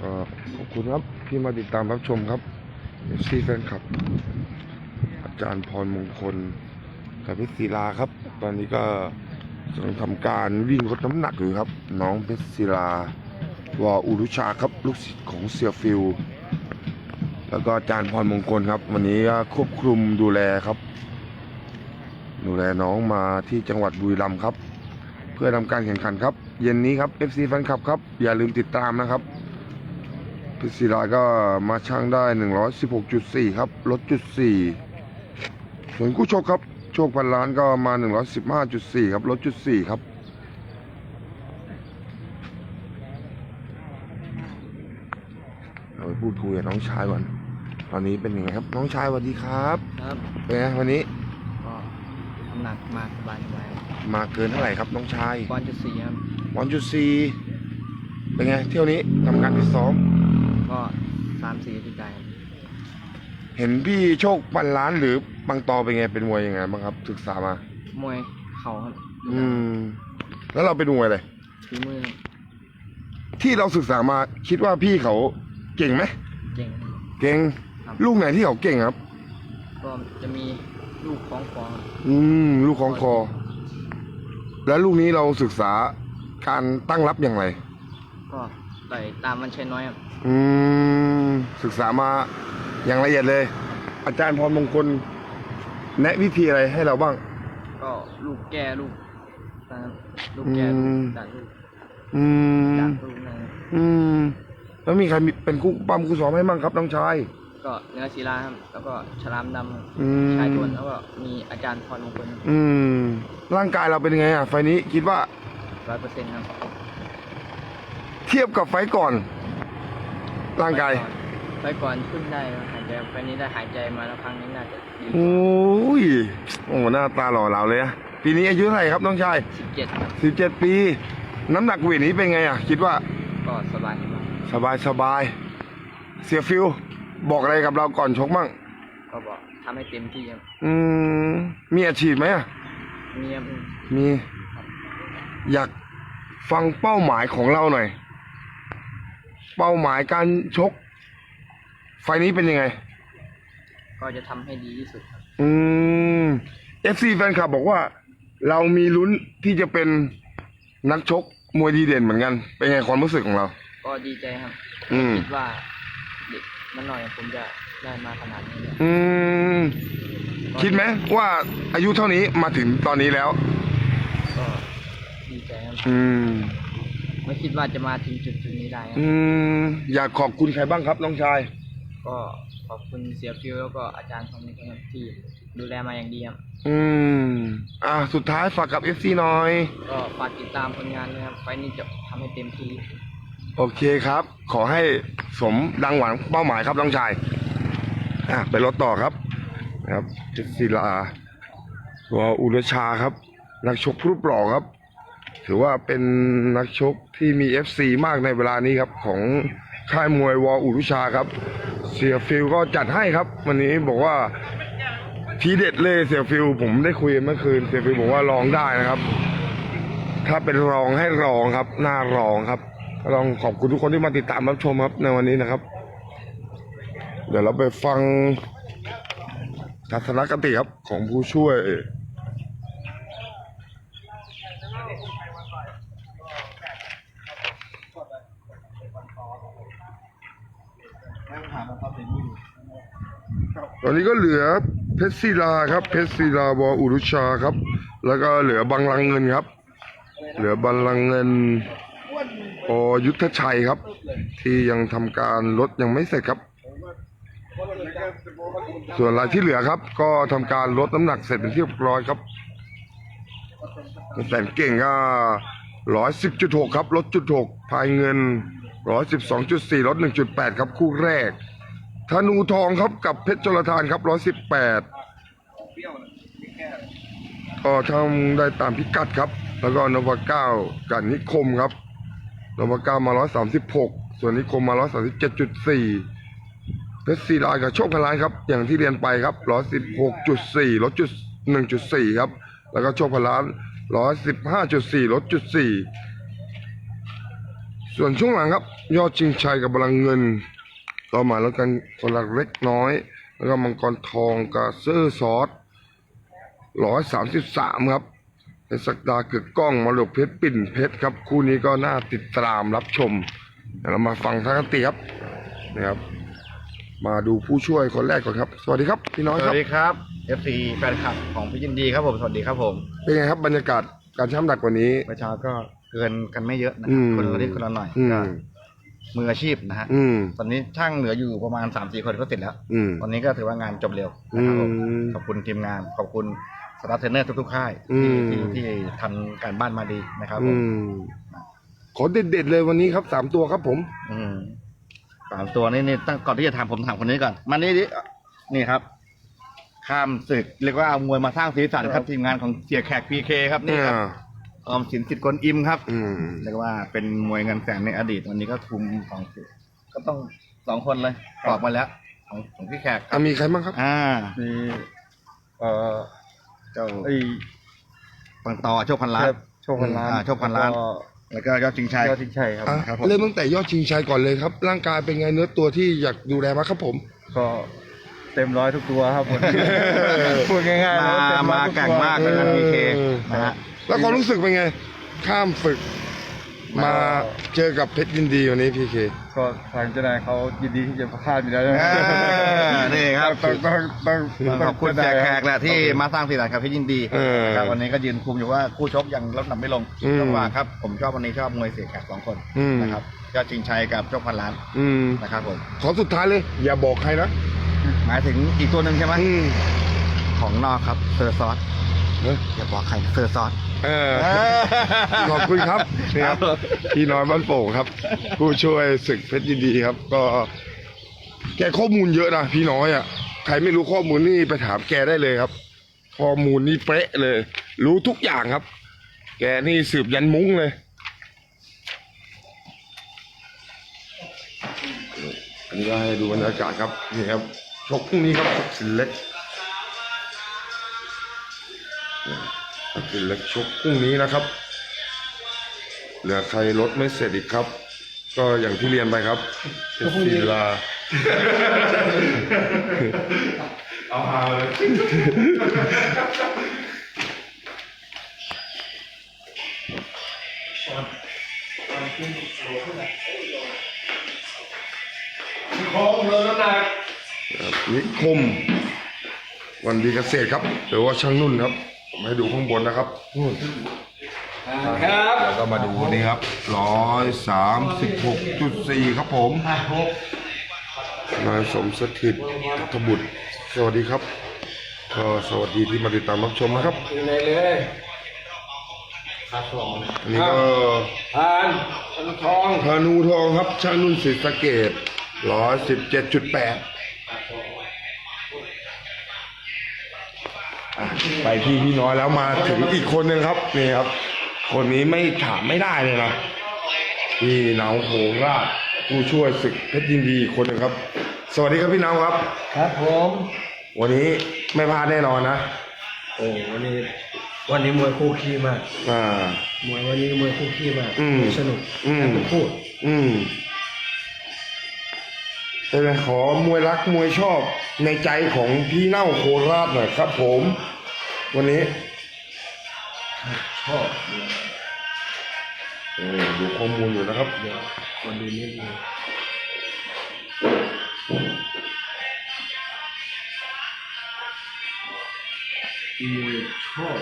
ขอบคุณครับที่มาติดตามรับชมครับเอฟซีแฟนคลับ อาจารย์พรมงคลกับเพชรศิลาครับ ตอนนี้ก็กำลังทำการวิ่งลดน้ำหนักอยู่ครับ น้องเพชรศิลาวออุรุชาครับลูกศิษย์ของเซียฟิลแล้วก็อาจารย์พรมงคลครับ วันนี้ก็ควบคุมดูแลครับ ดูแลน้องมาที่จังหวัดบุรีรัมย์ครับ เพื่อทำการแข่งขันครับ เย็นนี้ครับ FC แฟนคลับครับ อย่าลืมติดตามนะครับ พิศิลาก็มาช่างได้ 116.4 ครับ ลดจุด4ส่วนคู่ชกครับ โชคพันล้านก็มา 115.4 ครับ ลดจุด4ครับเราไปพูดคุยกับน้องชายก่อน ตอนนี้เป็นยังไงครับ น้องชายสวัสดีครับ ครับเป็นไงวันนี้ก็น้ำหนักมากสบายสบายมาเกินเท่าไหร่ครับน้องชายก้อนจุดสี่ครับวันจุดสี่เป็นไงเที่ยวนี้ทำการฟิตซ้อม ก็สามสี่ที่ใจเห็นพี่โชคปันล้านหรือปังตอเป็นไงเป็นมวยยังไงบ้างครับ ศึกษามา มวยเข่าครับอืม แล้วเราเป็นมวยอะไรฝีมือครับที่เราศึกษามาคิดว่าพี่เขาเก่งไหมเก่ง เก่งครับ ลูกไหนที่เขาเก่งครับ ก็จะมีลูกของฟองครับอืม ลูกของคอ แล้วลูกนี้เราศึกษาการตั้งรับอย่างไร ก็ ต่อยตามมันใช้น้อยครับอืมศึกษามาอย่างละเอียดเลย อาจารย์พรมงคล แนะวิธีอะไรให้เราบ้าง ก็ลูกแก่ลูกนะครับลูกแก่อืลูมกดักลูกอืมดักลูกนะครับอืมแล้วมีใครมีเป็นคู่ปั้มคู่ซ้อมให้มั่งครับน้องชาย ก็เนื้อศิลาครับแล้วก็ฉลามดำครับอืม ชายทวนแล้วก็มีอาจารย์พรมงคลอืม ร่างกายเราเป็นยังไงอะไฟล์นี้คิดว่าร้อยเปอร์เซ็นต์ครับ เทียบกับไฟล์ก่อน ร่างกาย ไปก่อนขึ้นได้ครับหายใจไปนี้ได้หายใจมาแล้วครั้งนี้น่าจะดีกโอ้ว่ายโอ้หน้าตาหล่อเหลาเลยอะปีนี้อายุเท่าไหร่ครับน้องชาย สิบเจ็ดครับสิบเจ็ดปี น้ำหนักเวทนี้เป็นไงอะคิดว่าก็สบายครับสบายสบายเสียฟิลบอกอะไรกับเราก่อนชกมั่งก็บอกทำให้เต็มที่ครับอืม มีอาชีพไหมอะมีครับมี อยากฟังเป้าหมายของเราหน่อย เป้าหมายการชก ไฟล์นี้เป็นยังไง ก็จะทำให้ดีที่สุดครับ อืม FC แฟนคลับบอกว่า เรามีลุ้นที่จะเป็นนักชกมวยดีเด่นเหมือนกัน เป็นไงความรู้สึกของเรา ก็ดีใจครับ อืม คิดว่าเด็กมันหน่อยผมจะได้มาขนาดนี้เลยอืม คิดไหมว่าอายุเท่านี้มาถึงตอนนี้แล้ว ก็ดีใจครับ อืม ไม่คิดว่าจะมาถึงจุดจุดนี้ได้ครับอืมอยากขอบคุณใครบ้างครับน้องชาย ก็ขอบคุณเสียฟิวแล้วก็อาจารย์คนนี้ครับที่ดูแลมาอย่างดีครับอืม อ่าสุดท้ายฝากกับ FC หน่อย ก็ฝากติดตามผลงานนะครับไฟล์นี้จะทำให้เต็มที่ โอเคครับ ขอให้สมดังหวังเป้าหมายครับน้องชาย อะไปรถต่อครับนะครับเพชรศิลาวออุรชาครับ นักชกรูปหล่อครับ ถือว่าเป็นนักชกที่มี FC มากในเวลานี้ครับ ของค่ายมวยวออุรุชาครับ เสียฟิลก็จัดให้ครับ วันนี้บอกว่าทีเด็ดเลยเสียฟิลผมได้คุยเมื่อคืนเสียฟิลบอกว่าลองได้นะครับ ถ้าเป็นรองให้รองครับ หน้ารองครับก็ลองขอบคุณทุกคนที่มาติดตามรับชมครับในวันนี้นะครับ เดี๋ยวเราไปฟังทัศนคติครับของผู้ช่วย ตอนนี้ก็เหลือเพชรศิลาครับ เพชรศิลาวออุรุชาครับ แล้วก็เหลือบังลังเงินครับ เหลือบัลลังเงินอยุทธชัยครับ ที่ยังทำการลดยังไม่เสร็จครับ ส่วนรายที่เหลือครับ ก็ทำการลดน้ำหนักเสร็จเป็นที่เรียบร้อยครับแสนเก่งก็ร้อยสิบจุดหกครับลดจุดหกภายเงินร้อยสิบสองจุดสี่ลดหนึ่งจุดแปดครับคู่แรก ธนูทองครับกับเพชรจรทานครับร้อยสิบแปดก็ทำได้ตามพิกัดครับ แล้วก็นวาเก้ากับนิคมครับนวาเก้ามาร้อยสามสิบหกส่วนนิคมมาร้อยสามสิบเจ็ดจุดสี่เพชรศิลากับโชคพลานครับ อย่างที่เรียนไปครับร้อยสิบหกจุดสี่ลดจุดหนึ่งจุดสี่ครับ แล้วก็โชคพลานร้อยสิบห้าจุดสี่ลดจุดสี่ส่วนช่วงหลังครับ ยอดชิงชัยกับบลังเงิน ต่อมาแล้วกันคนละเล็กน้อย แล้วก็มังกรทองกับเซอร์ซอสร้อยสามสิบสามครับเป็นสักดาเกิดกล้องมาหลกเพชรปิ่นเพชรครับ คู่นี้ก็น่าติดตามรับชมเดี๋ยวเรามาฟังท่านกันตีครับนะครับ มาดูผู้ช่วยคนแรกก่อนครับ สวัสดีครับพี่น้อยสครัวับสดีครับ FC แฟนคลับของพี่ยินดีครับผม สวัสดีครับผมเป็นไงครับบรรยากาศการช้ำหนักกว่านี้ เมื่อเช้าก็เกินกันไม่เยอะนะอืม คนละนิดคนละหน่อยอืมก็ มืออาชีพนะฮะอืม ตอนนี้ช่างเหลืออยู่ประมาณ3ามสี่คนก็เสร็จแล้ว อืม ตอนนี้ก็ถือว่างานจบเร็วนะครับผมอืมขอบคุณทีมงานขอบคุณสตาฟเทรนเนอร์ทุกๆค่ายอืที่มที่ที่ทำการบ้านมาดีนะครับผอืมม ขอเด็ดๆเลยวันนี้ครับสามตัวครับผม อืมสามตัวนี้นี่ตั้งก่อนที่จะถามผมถามคนนี้ก่อนมานี่ดินี่ครับ ข้ามศึกเรียกว่าเอามวยมาสร้างสีสันครับทีมงานของเสียแขกพีเคครับนี่ครับ อ อมสินสิทธิ์กลอิมครับอืมเรียกว่าเป็นมวยเงินแสนในอดีตวันนี้ก็คุมสองศึกก็ต้องสองคนเลยตอบมาแล้วของของพี่แขกคอะรับมีใครบ้างครับ อ่ามีเอ่อเจ้าไอ้ปังตอโชคพันล้าน โชคพันล้านอ่าโชคพันล้าน แล้วแล้วก็ยอดชิงชัยก็ยอดทิ้งชัยครับ อะครับผม เริ่มตั้งแต่ยอดชิงชัยก่อนเลยครับ ร่างกายเป็นไงเนื้อตัวที่อยากดูแลมากครับผม ก็เต็มร้อยทุกตัวครับผม พูดง่ายๆมาแล้วเต็ร้มาอยทุแข่งตัวมากเลยนะพีเคนะฮะ แล้วความรู้สึกเป็นไง ข้ามฝึก มาเจอกับเพชรยินดีวันนี้พีเคก็ทางเจ้านายเขายินดีที่จะพาดอยู่แล้วอ่านี่ครับต้องต้องต้องต้องขอบคุณเสียแขกแหละที่มาสร้างสีสันกับพี่ยินดีเออนะครับวันนี้ก็ยืนคุมอยู่ว่าคู่ชกยังลดน้ำไม่ลงอืมจังหวะครับ ผมชอบวันนี้ชอบมวยเสียแขกสองคนอืมนะครับยอดชิงชัยกับโชคพันล้านอืมนะครับผมขอสุดท้ายเลย อย่าบอกใครนะหมายถึงอีกตัวหนึ่งใช่ไหมอืมของนอกครับเซอร์ซอสเนอะอย่าบอกใครเซอร์ซอส เออขอบคุณครับนี่ครับพี่น้อยบ้านโป่งครับ ผู้ช่วยศึกเพชรยินดีครับ ก็ แกข้อมูลเยอะนะพี่น้อยอะใครไม่รู้ข้อมูลนี่ไปถามแกได้เลยครับ ข้อมูลนี่เป๊ะเลย รู้ทุกอย่างครับ แกนี่สืบยันมุ้งเลยอันนี้ก็ให้ดูบรรยากาศครับนี่ครับชกพรุ่งนี้ครับสินเล็ก สินเล็กชกพรุ่งนี้นะครับ เหลือใครลดไม่เสร็จอีกครับ ก็อย่างที่เรียนไปครับเป็นศิลาเอาหาเลยครับนิคม วันดีเกษตรครับหรือว่าช่างนุ่นครับผ มให้ดูข้างบนนะครับนู่นครับแล้วก็มาดูนี่ครับร้อยสามสิบหกจุดสี่ครับผมนายสมสถิตอัธบุตรสวัสดีครับก็สวัสดีที่มาติดตามรับชมนะครับเลยเลยครับผมอันนี้ก็ทานพันทองพานูทองครับช่างนุ่นศรีสะเกดร้อยสิบเจ็ดจุดแปด ไปที่พี่น้อยแล้วมาถึงอีกคนหนึ่งครับนี่ครับ คนนี้ไม่ถามไม่ได้เลยนะพี่หนาวโหงราชผู้ช่วยศึกเพชรยินดีอีกคนหนึ่งครับ สวัสดีครับพี่หนาวครับ ครับผมวันนี้ไม่พลาดแน่นอนนะโอ้วันนี้ วันนี้มวยคู่ขี้มากอ่ามวยวันนี้มวยคู่ขี้มากอืมสนุกอืมทุกพูด อืม เป็นไงขอมวยรักมวยชอบในใจของพี่เน่าโคราชหน่อยครับผม วันนี้ ชอบเออดูข้อมูลอยู่นะครับเดี๋ยวคนดูนิดนึงมวยชอบ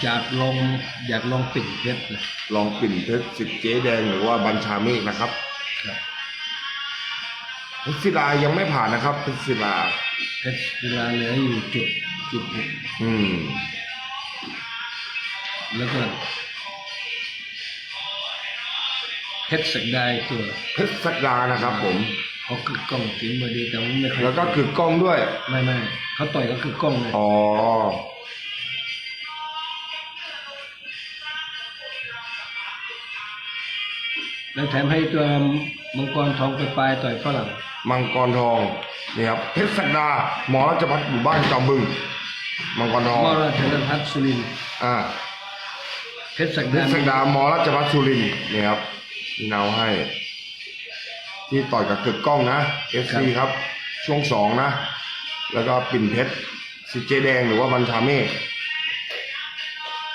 อยากลองอยากลองปิ่นเพชรนะลองปิ่นเพชรสิทธิ์เจ๊แดงหรือว่าบัญชาเมฆนะครับครับเพชรศิลายังไม่ผ่านนะครับเพชรศิลาเพชรเวลาเหลืออยู่จุดจุดหกอืม แล้วก็เพชรสักได้ตัวเพชรศักดานะครับผม เขาคือกล้องฝีมือดีแต่ว่าไม่ค่อยแล้วก็คือกล้องด้วยไม่ไม่เขาต่อยก็คือกล้องเลยอ๋อ แล้วแถมให้ตัวมังกรทองไปปลายต่อยฝรั่งมังกรทองนี่ครับเพชรศักดาหมอราชพัฒน์อยู่บ้านจอมบึง มังกรทองมอราชนพัฒน์สุรินทร์อ่าเพชรศักเพดาชรศักดามอรัชพัฒน์สุรินทร์นี่ครับมีเนาให้ ที่ต่อยกับเกิดกล้องนะเอฟซีครับ ช่วงสองนะ แล้วก็ปิ่นเพชรสิเจแดงหรือว่าบัญชาเมฆ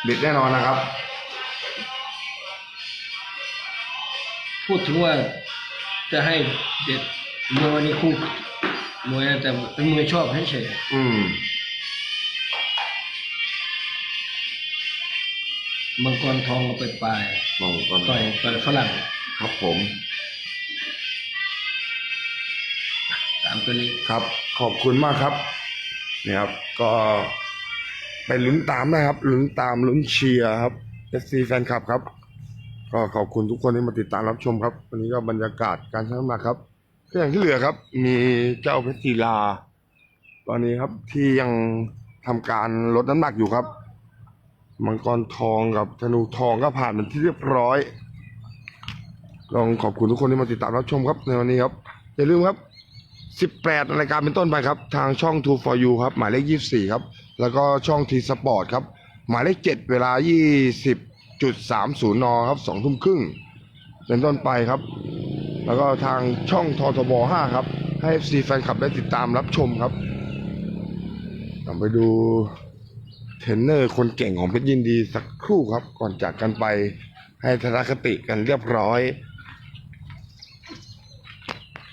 เด็ดแน่นอนนะครับ พูดถึงว่าจะให้เด็ดมวยวันนี้คู่มวยนะแต่เป็นมวยชอบให้เฉยอืมมังกรทองก็ไปปลายมองก่อนต่อยต่อยฝรั่งครับผมตามตัวนี้ครับ ขอบคุณมากครับนี่ครับ ก็ไปลุ้นตามนะครับลุ้นตามลุ้นเชียร์ครับเอฟซีแฟนคลับครับ ก็ขอบคุณทุกคนที่มาติดตามรับชมครับ วันนี้ก็บรรยากาศการชั่งน้ำหนักครับก็อย่างที่เหลือครับ มีเจ้าเพชรศิลา ตอนนี้ครับที่ยังทำการลดน้ำหนักอยู่ครับ มังกรทองกับธนูทองก็ผ่านเป็นที่เรียบร้อยลองขอบคุณทุกคนที่มาติดตามรับชมครับในวันนี้ครับ อย่าลืมครับ 18รายการเป็นต้นไปครับ ทางช่อง True for You ครับ หมายเลข 24 ครับ แล้วก็ช่อง T Sport ครับ หมายเลข 7 เวลา 20 20.30นครับ2ทุ่มครึ่งเป็นต้นไปครับ แล้วก็ทางช่องททบ5ครับ ให้ FC แฟนคลับได้ติดตามรับชมครับเราไปดูเทรนเนอร์คนเก่งของเพชรยินดีสักครู่ครับ ก่อนจากกันไปให้ทนคติกันเรียบร้อย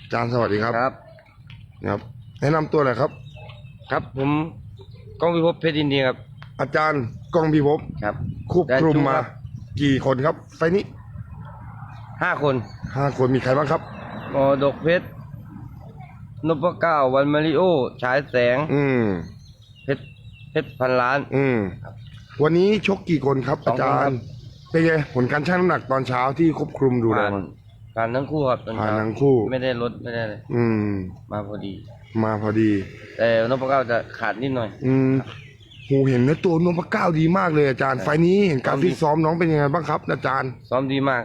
อาจารย์สวัสดีครับครับนะครับ แนะนำตัวหน่อยครับ ครับผมก้องพิภพเพชรยินดีครับ อาจารย์กองพิภพครับ ควบคลุมมา ได้ครับ กี่คนครับ ไฟล์นี้ห้าคนห้าคนมีใครบ้างครับ มอดกเพชรนพเก้าวันมาริโอ ฉายแสง อืม เพชร เพชรพันล้าน อืม วันนี้ชกกี่คนครับสออางคนจารครัย์บเป็นไงผลการชั่งน้ำหนักตอนเช้าที่ควบคุมดูแลผ่านมัน ผ่านทั้งคู่ครับตอนผ่านเช้าทั้งคู่ ไม่ได้ลดไม่ได้เลยอืม มาพอดี มาพอดี แต่นพเก้าจะขาดนิดหน่อย อืม หูเห็นเนื้อตัวนพเก้าดีมากเลยอาจารย์ ไฟล์นี้เห็นการฟิตซ้อมน้องเป็นยังไงบ้างครับ อาจารย์ ซ้อมดีมาก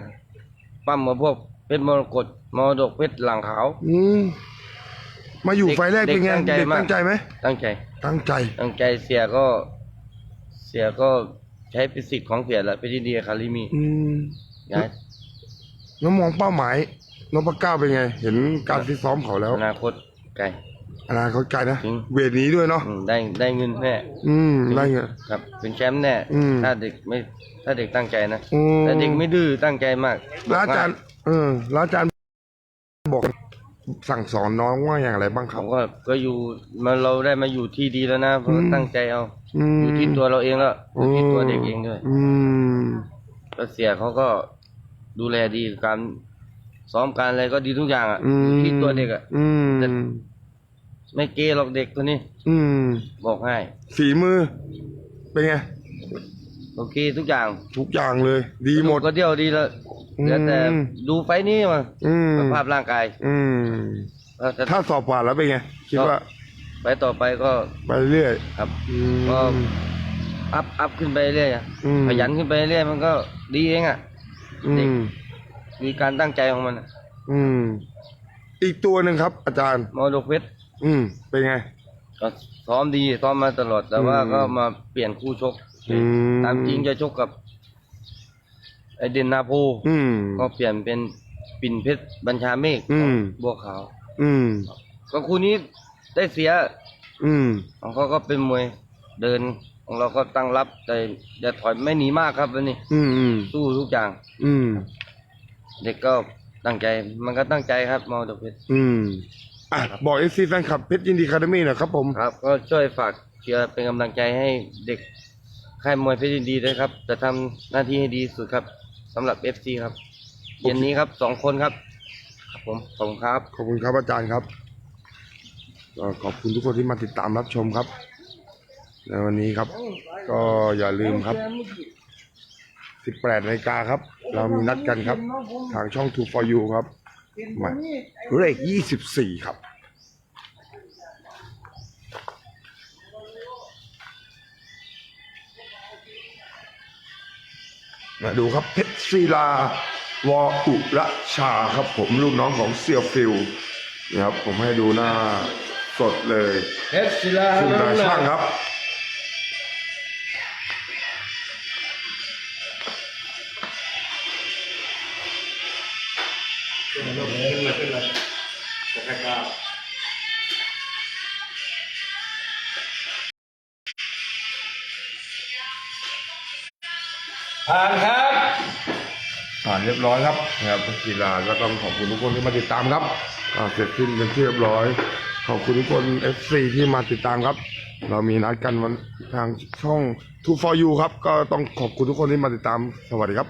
ปั้มมาพวกเพชรมรกตมอดกเพชรหลังขาว อืมมาอยู่เด็กไฟล์แรกเป็นไงเด็กตั้งใจเด็กมาก ตั้งใจไหมตั้งใจ ตั้งใจ ตั้งใจเสียก็ เสียก็ใช้เป็นสิทธิ์ของเสียแหละเพชรยินดีคาริมีอืมย้ายแล้วมองเป้าหมายนพเก้าเป็นไง เห็นการฟิตซ้อมเขาแล้ว อนาคตไกล อนาคตไกลนะจริง เวทนี้ด้วยเนาะอืมได้ได้เงินแน่อืมได้เงินครับ เป็นแชมป์แน่อืม ถ้าเด็กไม่ถ้าเด็กตั้งใจนะอืมแต่เด็กไม่ดื้อตั้งใจมากแล้วอาจารย์ เออแล้วอาจารย์บอกสั่งสอนน้องว่าอย่างไรบ้างคผรับมก็ก็อยู่มาเราได้มาอยู่ที่ดีแล้วนะเพราะอืม ตั้งใจเอาอืมอยู่ที่ตัวเราเองแล้วอยู่ที่ตัวเด็กเองด้วยอืม แล้วเสียเขาก็ดูแลดีการซ้อมการอะไรก็ดีทุกอย่างอะอือมยู่ที่ตัวเด็กอะ อืมแต่ ไม่เกหรอกเด็กตัวนี้ อืม บอกให้ฝีมือ เป็นไง โอเคทุกอย่างทุกอย่างเลย ดีหมด ก็เที่ยวดีแล้วอืมเหลือแต่ดูไฟล์นี้มาอืมสภาพร่างกายอืม แล้วจะถ้าสอบผ่านแล้วเป็นไง คิดว่าไปต่อไปก็ไปเรื่อยครับ อืม ก็ อัพอัพขึ้นไปเรื่อยอะอืม ขยันขึ้นไปเรื่อยมันก็ดีเองอะ อืเด็กมมีการตั้งใจของมันอะอืม อีกตัวหนึ่งครับ อาจารย์ มอดกเพชร อืม เป็นไง ก็ซ้อมดีซ้อมมาตลอดแต่ว่าอืม ก็มาเปลี่ยนคู่ชกอืมตามจริงจะชกกับ ไอเดนนาโพอืม ก็เปลี่ยนเป็นปิ่นเพชรบัญชาเมฆอืม บัวขาว อืม ก็คู่นี้ได้เสียอืม ของเขาก็เป็นมวยเดินของเราก็ตั้งรับแต่อย่าถอยไม่หนีมากครับวันนี้อืม อืม สู้ทุกอย่าง อืม เด็กก็ตั้งใจ มันก็ตั้งใจครับมอดกเพชรอืม อะบอกเอฟซีแฟนคลับเพชรยินดีคาเดมี่หน่อยครับผมครับ ก็ช่วยฝากเชียร์เป็นกำลังใจให้เด็กค่ายมวยเพชรยินดีด้วยครับ จะทำหน้าที่ให้ดีที่สุดครับสำหรับเอฟซีครับ เย็นนี้ครับสองคนครับครับผมขอบคุณครับ ขอบคุณครับอาจารย์ครับก็ขอบคุณทุกคนที่มาติดตามรับชมครับในวันนี้ครับ ก็อย่าลืมครับ 18นาฬิกาครับ เรามีนัดกันครับ ทางช่อง Two for You ครับห มายเลข24ครับ มาดูครับเพชรศิลาวออุระชาครับ ผมลูกน้องของเซียฟิลนะครับผมให้ดูหน้าสดเลยเพชรศิลาคุณตาช่างครับ ผ่านครับ ผ่านเรียบร้อยครับนะครับกีฬาก็ต้องขอบคุณทุกคนที่มาติดตามครับอ่าเสร็จสิ้นเป็นที่เรียบร้อย ขอบคุณทุกคน FC ที่มาติดตามครับ เรามีนัดกันวันทางช่อง2 for you ครับ ก็ต้องขอบคุณทุกคนที่มาติดตามสวัสดีครับ